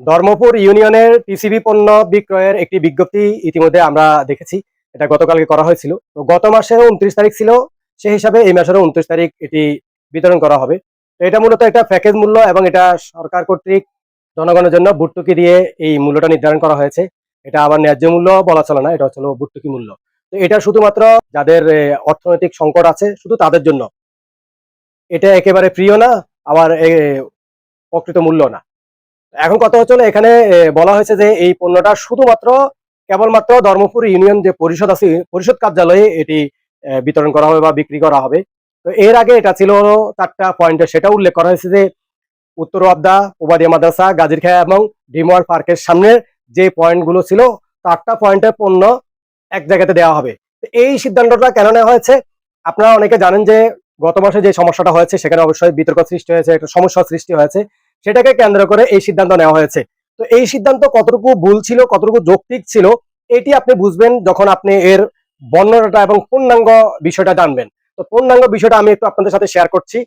ধর্মপুর ইউনিয়নের টিসিবি পণ্য বিক্রয়ের একটি বিজ্ঞপ্তি ইতিমধ্যে আমরা দেখেছি। এটা গতকালকে করা হয়েছিল। তো গত মাসে উনত্রিশ তারিখ ছিল সেই হিসাবে এই মাসেরও উনত্রিশ তারিখ এটি বিতরণ করা হবে। তো এটা মূলত একটা প্যাকেজ মূল্য এবং এটা সরকার কর্তৃক জনগণের জন্য ভর্তুকি দিয়ে এই মূল্যটা নির্ধারণ করা হয়েছে। এটা আবার ন্যায্য মূল্য বলা চলে না, এটা হচ্ছে ভর্তুকি মূল্য। তো এটা শুধুমাত্র যাদের অর্থনৈতিক সংকট আছে, শুধু তাদের জন্য। এটা একেবারে প্রিয় না, আবার প্রকৃত মূল্য না। এখন কথা হচ্ছে এখানে বলা হয়েছে যে এই পণ্যটা শুধুমাত্র কেবলমাত্র ধর্মপুর ইউনিয়ন যে পরিষদ আছে, পরিষদ কার্যালয়ে এটি বিতরণ করা হবে বা বিক্রি করা হবে। তো এর আগে এটা ছিল চারটা পয়েন্টে, সেটা উল্লেখ করা হয়েছে যে উত্তর আবদা উবাদিয়া মাদ্রাসা গাজীরখায়া এবং ডিমোয়ার পার্কের সামনে যে পয়েন্টগুলো ছিল, চারটা পয়েন্টের পণ্য এক জায়গাতে দেওয়া হবে। এই সিদ্ধান্তটা কেন নেওয়া হয়েছে? আপনারা অনেকে জানেন যে গত মাসে যে সমস্যাটা হয়েছে, সেখানে অবশ্যই বিতর্ক সৃষ্টি হয়েছে, একটা সমস্যা সৃষ্টি হয়েছে। সেটাকে কেন্দ্র করে এই সিদ্ধান্ত নেওয়া হয়েছে। তো এই সিদ্ধান্ত কতটুকু ভুল ছিল, কতটুকু যৌক্তিক ছিল, এটি আপনি বুঝবেন যখন আপনি এর বর্ণনাটা এবং পূর্ণাঙ্গ বিষয়টা জানবেন। তো পূর্ণাঙ্গ বিষয়টা আমি একটু আপনাদের সাথে শেয়ার করছি।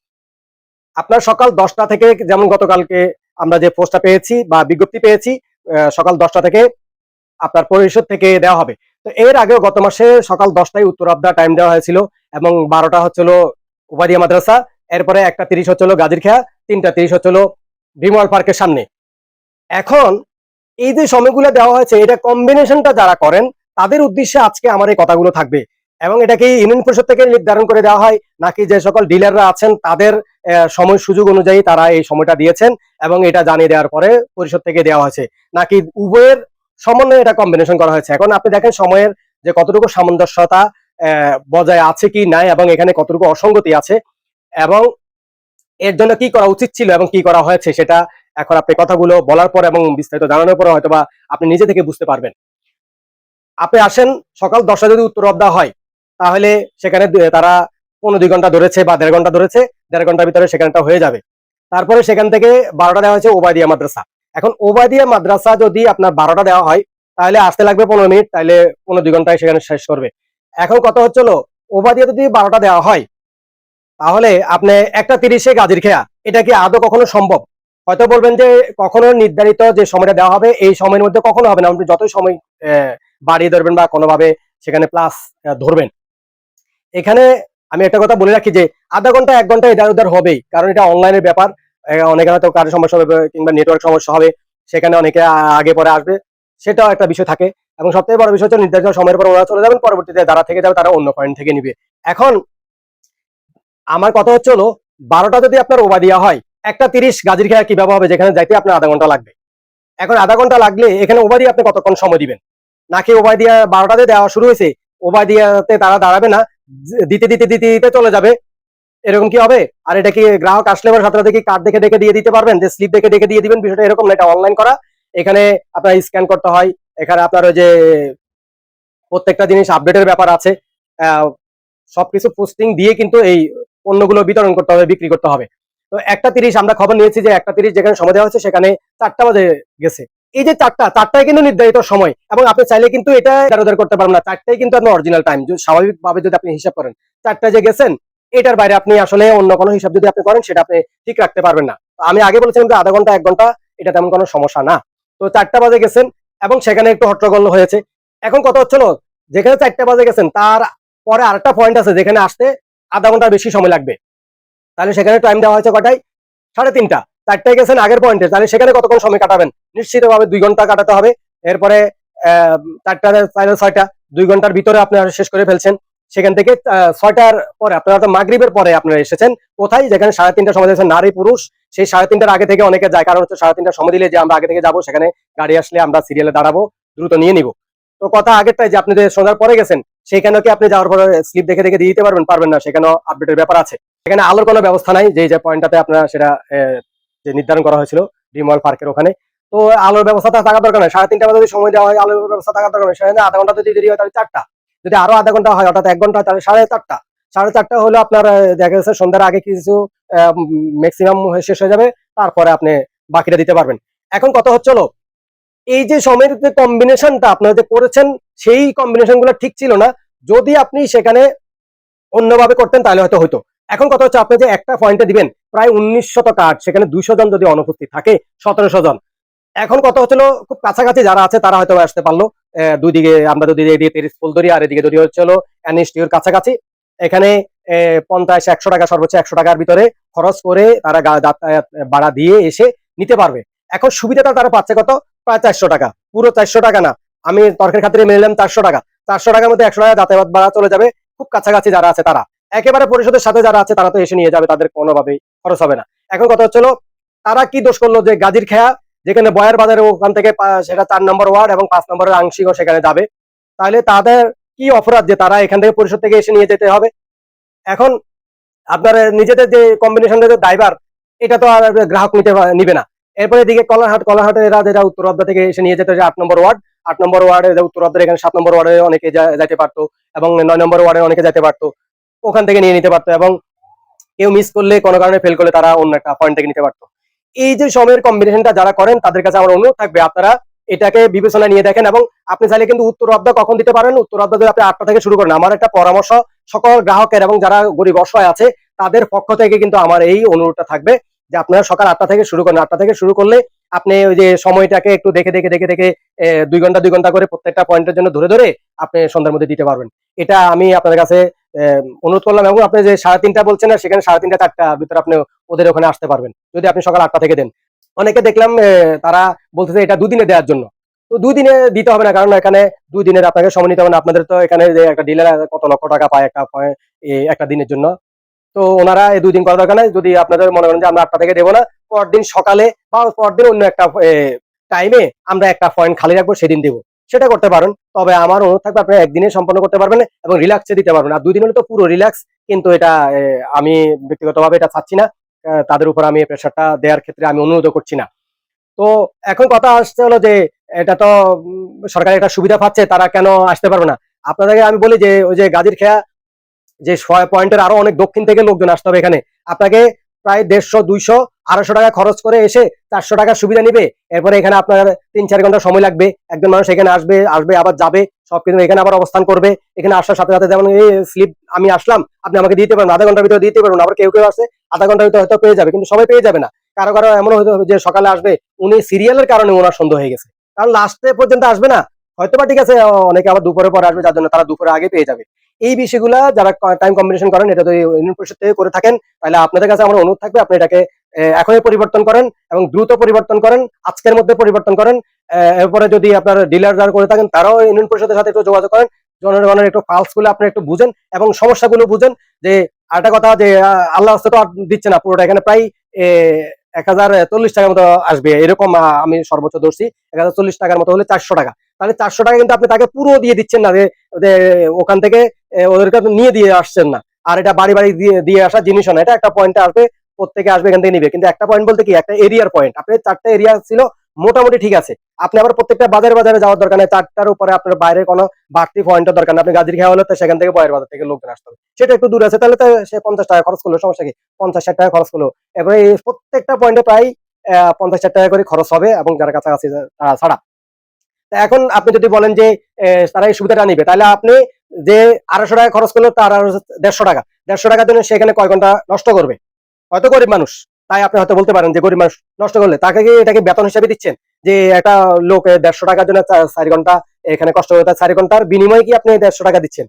আপনার সকাল দশটা থেকে যেমন গতকালকে আমরা যে পোস্টটা পেয়েছি বা বিজ্ঞপ্তি পেয়েছি সকাল দশটা থেকে আপনার পরিষদ থেকে দেওয়া হবে। তো এর আগেও গত মাসে সকাল দশটায় উত্তর আবদা টাইম দেওয়া হয়েছিল এবং বারোটা হচ্ছিল উবাদিয়া মাদ্রাসা, এরপরে একটা তিরিশ হচ্ছিল গাজির খেয়া, তিনটা তিরিশ হচ্ছিল ভিমওয়াল পার্কের সামনে। এখন এই যে সময়গুলো দেওয়া হয়েছে, এটা কম্বিনেশনটা যারা করেন, তাদের উদ্দেশ্যে আজকে আমার এই কথাগুলো থাকবে। এবং এটাকে ইউনিয়ন পরিষদ থেকে নির্ধারণ করে দেওয়া হয়, নাকি যে সকল ডিলাররা আছেন, তাদের সময় সুযোগ অনুযায়ী তারা এই সময়টা দিয়েছেন, এবং এটা জানিয়ে দেওয়ার পরে পরিষদ থেকে দেওয়া হয়েছে। নাকি উভয়ের সমন্বয়ে এটা কম্বিনেশন করা হয়েছে? এখন আপনি দেখেন সময়ের যে কতটুকু সামঞ্জস্যতা বজায় আছে কি নাই, এবং এখানে কতটুকু অসঙ্গতি আছে, এবং এর জন্য কি করা উচিত ছিল এবং কি করা হয়েছে সেটা এখন আপনি কথাগুলো বলার পর এবং বিস্তারিত জানানোর পর হয়তোবা আপনি নিজে থেকে বুঝতে পারবেন। আপনি আসেন, সকাল দশটা যদি উত্তর অবদা হয়, তাহলে সেখানে তারা পনেরো দুই ঘণ্টা ধরেছে বা দেড় ঘণ্টা ধরেছে, দেড় ঘণ্টার ভিতরে সেখানটা হয়ে যাবে। তারপরে সেখান থেকে বারোটা দেওয়া হয়েছে ওবায়দিয়া মাদ্রাসা। এখন ওবায়দিয়া মাদ্রাসা যদি আপনার বারোটা দেওয়া হয়, তাহলে আসতে লাগবে পনেরো মিনিট, তাহলে পনেরো দুই ঘন্টায় সেখানে শেষ করবে। এখন কত হচ্ছিল ওবাদিয়া যদি বারোটা দেওয়া হয় তাহলে আপনি একটা তিরিশে গাজির খেয়া, এটা কি আদৌ কখনো সম্ভব? হয়তো বলবেন যে কখনো নির্ধারিত যে সময়টা দেওয়া হবে, এই সময়ের মধ্যে কখনো হবে না, আপনি যতই সময় বাড়িয়ে ধরবেন বা কোনোভাবে সেখানে প্লাস ধরবেন। এখানে আমি একটা কথা বলে রাখি যে, আধা ঘণ্টা, এক ঘণ্টা এদার উদার হবেই, কারণ এটা অনলাইনের ব্যাপার। অনেকে হয়তো কারও সমস্যা হবে, কিংবা নেটওয়ার্ক সমস্যা হবে, সেখানে অনেকে আগে পরে আসবে, সেটাও একটা বিষয় থাকে। এবং সবথেকে বড় বিষয় হচ্ছে নির্ধারিত সময়ের পর ওরা চলে যাবেন, পরবর্তীতে যারা থেকে যাবে, তারা অন্য পয়েন্ট থেকে নিবে। এখন আমার কথা হচ্ছে হলো, বারোটা যদি আপনার ওবা দেওয়া হয়, একটা তিরিশ গাজির খেয়া কীভাবে হবে যেখানে যাইতে আপনার আধা ঘণ্টা লাগবে? এখন আধা ঘণ্টা লাগলে এখানে ওবা দিয়ে আপনি কতক্ষণ সময় দিবেন? নাকি ওবাই দিয়া বারোটাতে দেওয়া শুরু হয়েছে ওবাই দিয়াতে তারা দাঁড়াবে না দিতে দিতে দিতে দিতে চলে যাবে? এরকম কি হবে? আর এটা কি গ্রাহক আসলে এবার সাথে কি কার্ড দেখে দেখে দিয়ে দিতে পারবেন? যে স্লিপ দেখে দেখে দিয়ে দিবেন? বিষয়টা এরকম না, এটা অনলাইন করা। এখানে আপনার স্ক্যান করতে হয়। এখানে আপনার ওই যে প্রত্যেকটা জিনিস আপডেটের ব্যাপার আছে। সবকিছু পোস্টিং দিয়ে কিন্তু এই পণ্যগুলো বিতরণ করতে হবে, বিক্রি করতে হবে। তো একটা তিরিশ, আমরা খবর নিয়েছি যে একটা তিরিশ যেখানে সময় দেওয়া হচ্ছে সেখানে চারটা বাজে গেছে। এই যে চারটা চারটায় কিন্তু নির্ধারিত সময় এবং আপনি চাইলে কিন্তু এটা দারোদার করতে পারবেন না। চারটায় কিন্তু আপনার অরিজিনাল টাইম স্বাভাবিকভাবে যদি আপনি হিসাব করেন। চারটায় যে গেছেন, এটার বাইরে আপনি আসলে অন্য কোনো হিসাব যদি আপনি করেন, সেটা আপনি ঠিক রাখতে পারবেন না। আমি আগে বলেছিলাম যে আধা ঘণ্টা, এক ঘণ্টা, এটা তেমন কোনো সমস্যা না। তো চারটা বাজে গেছেন এবং সেখানে একটু হট্টগোল হয়েছে। এখন কত হচ্ছিল, যেখানে চারটা বাজে গেছেন, তার পরে আরেকটা পয়েন্ট আছে, যেখানে আসতে আধা ঘণ্টার বেশি সময় লাগবে। তাহলে সেখানে টাইম দেওয়া হয়েছে কটায়? সাড়ে তিনটা। চারটায় গেছেন আগের পয়েন্টে তাহলে সেখানে কতক্ষণ সময় কাটাবেন? নিশ্চিতভাবে দুই ঘণ্টা কাটাতে হবে। এরপরে চারটা সাড়ে ছয়টা। দুই ঘণ্টার ভিতরে আপনারা শেষ করে ফেলছেন। সেখান থেকে ছয়টার পরে, আপনারা তো মাগরিবের পরে আপনারা এসেছেন। কোথায়? যেখানে সাড়ে তিনটা সময় দিয়েছেন নারী পুরুষ। সেই সাড়ে তিনটার আগে থেকে অনেকে যায়। কারণ হচ্ছে সাড়ে তিনটার সময় দিলে যে আমরা আগে থেকে যাব, সেখানে গাড়ি আসলে আমরা সিরিয়ালে দাঁড়াবো, দ্রুত নিয়ে নিব। তো কথা আগেরটাই যে আপনি যে সন্ধ্যার পরে গেছেন সেখানেও কি আপনি যাওয়ার পরে স্লিপ দেখে দেখে দিয়ে দিতে পারবেন? পারবেন না, সেখানেও আপডেটের ব্যাপার আছে। এখানে আলোর কোনো ব্যবস্থা নাই, যে যে পয়েন্টটাতে আপনারা সেটা যে নির্ধারণ করা হয়েছিল ডিমল পার্কের ওখানে। তো আলোর ব্যবস্থাটা থাকা দরকার নয় সাড়ে তিনটা যদি সময় দেওয়া হয়, আলোর ব্যবস্থা থাকা দরকার নয় সেখানে আধা ঘণ্টা যদি দেরি হয়, তাহলে চারটা। যদি আরও আধা ঘণ্টা হয়, অর্থাৎ এক ঘণ্টা তাহলে সাড়ে চারটা। সাড়ে চারটা হলো আপনার দেখা যাচ্ছে সন্ধ্যার আগে কিছু ম্যাক্সিমাম শেষ হয়ে যাবে। তারপরে আপনি বাকিটা দিতে পারবেন। এখন কত হচ্ছে এই যে সময়ের যে কম্বিনেশনটা আপনারা যে করেছেন সেই কম্বিনেশনগুলো ঠিক ছিল না। যদি আপনি সেখানে অন্যভাবে করতেন তাহলে হয়তো হতো এখন কথা হচ্ছে আপনি যে একটা পয়েন্টে দিবেন প্রায় উনিশ শত কার্ড সেখানে দুইশো জন যদি অনুপস্থিত থাকে সতেরোশো জন। এখন কথা হচ্ছিল খুব কাছাকাছি যারা আছে তারা হয়তো আসতে পারল। আহ, দুই দিকে আমরা যদি এদিকে তিরিশ ফুল ধরি আর এদিকে যদি হচ্ছিল অ্যানিস্টিউর কাছাকাছি। এখানে পঞ্চাশ একশো টাকা সর্বোচ্চ একশো টাকার ভিতরে খরচ করে তারা যাতায়াত ভাড়া দিয়ে এসে নিতে পারবে। এখন সুবিধাটা তারা পাচ্ছে কত? প্রায় চারশো টাকা। পুরো চারশো টাকা না। আমি তর্কের খাতিরে মেনে নিলাম চারশো টাকা। চারশো টাকার মধ্যে একশো টাকা যাতায়াত ভাড়া চলে যাবে। খুব কাছাকাছি যারা আছে তারা। একেবারে পরিষদের সাথে যারা আছে তারা তো এসে নিয়ে যাবে, তাদের কোনোভাবেই খরচ হবে না। এখন কথা হচ্ছিল তারা কি দোষ করল যে গাজীর খেয়া, যেখানে বয়ের বাজারে ওখান থেকে সেটা চার নম্বর ওয়ার্ড এবং পাঁচ নম্বরের আংশিকও সেখানে যাবে। তাহলে তাদের কি অপরাধ যে তারা এখান থেকে পরিষদ থেকে এসে নিয়ে যেতে হবে? এখন আপনার নিজেদের যে কম্বিনেশনের যে ড্রাইভার এটা তো আর গ্রাহক নিতে, নিবে না। এরপরে এদিকে কলারহাট কলারহাটে এরা যেটা উত্তর অর্ধ থেকে এসে নিয়ে যেতে যে আট নম্বর ওয়ার্ড, আট নম্বর ওয়ার্ডে উত্তর অর্ধের এখানে সাত নম্বর ওয়ার্ডে অনেকে যাইতে পারতো এবং নয় নম্বর ওয়ার্ডে অনেকে যেতে পারতো, ওখান থেকে নিয়ে নিতে পারতো এবং কেউ মিস করলে কোনো কারণে ফেল করলে তারা অন্য একটা পয়েন্ট থেকে নিতে পারতো। এই যে সময়ের কম্বিনেশনটা যারা করেন, তাদের কাছে আমার অনুরোধ থাকবে আপনারা এটাকে বিবেচনা নিয়ে দেখেন এবং আপনি চাইলে কিন্তু উত্তর অর্ধ কখন দিতে পারেন, উত্তর অর্ধ যদি আপনি আটটা থেকে শুরু করেন। আমার একটা পরামর্শ, সকল গ্রাহকের এবং যারা গরিব অসহায় আছে, তাদের পক্ষ থেকে কিন্তু আমার এই অনুরোধটা থাকবে। যে আপনারা সকাল আটটা থেকে শুরু করেন। আটটা থেকে শুরু করলে আপনি ওই যে সময়টাকে একটু দেখে দেখে দেখে দেখে দুই ঘণ্টা দুই ঘণ্টা করে প্রত্যেকটা পয়েন্টের জন্য ধরে ধরে আপনি সন্ধ্যার মধ্যে দিতে পারবেন। এটা আমি আপনাদের কাছে অনুরোধ করলাম এবং আপনি যে সাড়ে তিনটা বলছেন না, সেখানে সাড়ে তিনটা, চারটা ভিতরে আপনি ওদের ওখানে আসতে পারবেন, যদি আপনি সকাল আটটা থেকে দেন। অনেকে দেখলাম তারা বলতেছে এটা দুদিনে দেওয়ার জন্য। তো দুই দিনে দিতে হবে না, কারণ এখানে দুই দিনের আপনাকে সময় নিতে হবে না। আপনাদের তো এখানে যে একটা ডিলার কত লক্ষ টাকা পায় একটা একটা দিনের জন্য। তো ওনারা এই দুই দিন করার দরকার যদি আপনাদের মনে করেন যে আমরা আটটা থেকে দেবো না, পরদিন সকালে বা পরদিন অন্য একটা টাইমে আমরা একটা পয়েন্ট খালি রাখব, সেদিন দেবো। সেটা করতে পারেন। তবে আমার অনুরোধ থাকবে আপনি একদিনে সম্পন্ন করতে পারবেন এবং রিল্যাক্সে দিতে পারবেন আর দুই দিন হলে তো পুরো রিল্যাক্স কিন্তু এটা আমি ব্যক্তিগতভাবে এটা চাচ্ছি না। তাদের উপর আমি প্রেশারটা দেওয়ার ক্ষেত্রে আমি অনুরোধ করছি না। তো এখন কথা আসতে হলো যে, এটা তো সরকার একটা সুবিধা পাচ্ছে, তারা কেন আসতে পারবে না? আপনাদেরকে আমি বলি যে, ওই যে গাজীর খেয়া যে ছয় পয়েন্টের আরও অনেক দক্ষিণ থেকে লোকজন আসতে হবে এখানে। আপনাকে প্রায় দেড়শো, দুইশো, আড়াইশো টাকা খরচ করে এসে চারশো টাকার সুবিধা নিবে। এরপরে এখানে আপনার তিন চার ঘণ্টা সময় লাগবে। একজন মানুষ এখানে আসবে আসবে, আবার যাবে, সবকিছু এখানে আবার অবস্থান করবে। এখানে আসার সাথে সাথে যেমন এই স্লিপ আমি আসলাম, আপনি আমাকে দিতে পারবেন আধা ঘণ্টার ভিতরে দিতে পারবেন আবার কেউ কেউ আসে আধা ঘণ্টার ভিতরে হয়তো পেয়ে যাবে, কিন্তু সবাই পেয়ে যাবে না। কারও কারও এমন হয়তো যে সকালে আসবে, উনি সিরিয়ালের কারণে ওনার সন্দেহ হয়ে গেছে। কারণ লাস্টে পর্যন্ত আসবে না। হয়তো বা ঠিক আছে অনেকে আবার দুপুরে পরে আসবে, যার জন্য তারা দুপুরে আগে পেয়ে যাবে। এই বিষয়গুলা যারা টাইম কম্বিনেশন করেন, এটা যদি ইউনিয়ন পরিষদ থেকে করে থাকেন, তাহলে আপনাদের কাছে আমার অনুরোধ থাকবে, আপনি এটাকে এখনই পরিবর্তন করেন এবং দ্রুত পরিবর্তন করেন, আজকের মধ্যে পরিবর্তন করেন। এরপরে যদি আপনার ডিলার যারা করে থাকেন, তারাও ইউনিয়ন পরিষদের সাথে একটু যোগাযোগ করেন, জনগণের একটু পালসগুলো আপনি একটু বুঝেন এবং সমস্যাগুলো বুঝেন যে আরেকটা কথা যে আল্লাহ হস্তে তো আর দিচ্ছে না, পুরোটা এখানে প্রায় এক হাজার চল্লিশ টাকার মতো আসবে, এরকম আমি সর্বোচ্চ ধরছি, এক হাজার চল্লিশ টাকার মতো হলে চারশো টাকা। তাহলে চারশো টাকা কিন্তু আপনি তাকে পুরো দিয়ে দিচ্ছেন না যে, ওখান থেকে ওদেরকে নিয়ে দিয়ে আসছেন না। আর এটা বাড়ি বাড়ি দিয়ে আসা জিনিস না। এটা একটা পয়েন্টে আসবে, প্রত্যেকে আসবে এখান থেকে নিবে। কিন্তু একটা পয়েন্ট বলতে কি, একটা এরিয়ার পয়েন্ট আপনি চারটা এরিয়া ছিল, মোটামুটি ঠিক আছে। আপনি আবার প্রত্যেকটা বাজারে বাজারে যাওয়ার দরকার নেই। চারটার উপরে আপনার বাইরে কোনো বাড়তি পয়েন্টের দরকার নেই। আপনি গাজীর খেয়া হলে তো সেখান থেকে বয়ের বাজার থেকে লোকজন আসতে হবে। সেটা একটু দূর আছে, তাহলে তো সে পঞ্চাশ টাকা খরচ করল। সমস্যা কি? পঞ্চাশ ষাট টাকা খরচ করল। এবারে প্রত্যেকটা পয়েন্টে প্রায় পঞ্চাশ ষাট টাকা করে খরচ হবে এবং যারা কাছাকাছি ছাড়া। এখন আপনি যদি বলেন যে তারা এই সুবিধাটা নিবে, তাহলে আপনি যে আড়াইশো টাকা খরচ করল, তার আরও দেড়শো টাকা। দেড়শো টাকার জন্য সেখানে কয় ঘণ্টা নষ্ট করবে? হয়তো গরিব মানুষ, তাই আপনি হয়তো বলতে পারেন যে গরিব মানুষ নষ্ট করলে। তাকে কি এটাকে বেতন হিসেবে দিচ্ছেন? যে একটা লোক দেড়শো টাকার জন্য চারি ঘণ্টা এখানে কষ্ট করে তার চারি ঘণ্টার বিনিময়ে কি আপনি দেড়শো টাকা দিচ্ছেন?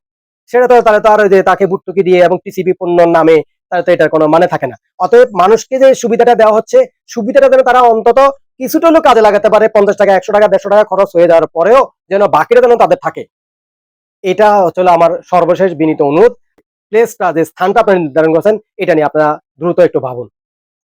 সেটা তো তাহলে তো আর যে তাকে বুটটুকি দিয়ে এবং টিসিবি পণ্যর নামে তাহলে তো এটার কোনো মানে থাকে না। অতএব মানুষকে যে সুবিধাটা দেওয়া হচ্ছে, সুবিধাটা যেন তারা অন্তত কিছুটা হলেও কাজে লাগাতে পারে। পঞ্চাশ টাকা, একশো টাকা, দেড়শো টাকা খরচ হয়ে যাওয়ার পরেও যেন বাকিটা যেন তাদের থাকে। এটা হচ্ছে আমার সর্বশেষ বিনীত অনুরোধ। প্লেসটা যে স্থানটা আপনি নির্ধারণ করেছেন, এটা নিয়ে আপনারা দ্রুত একটু ভাবুন।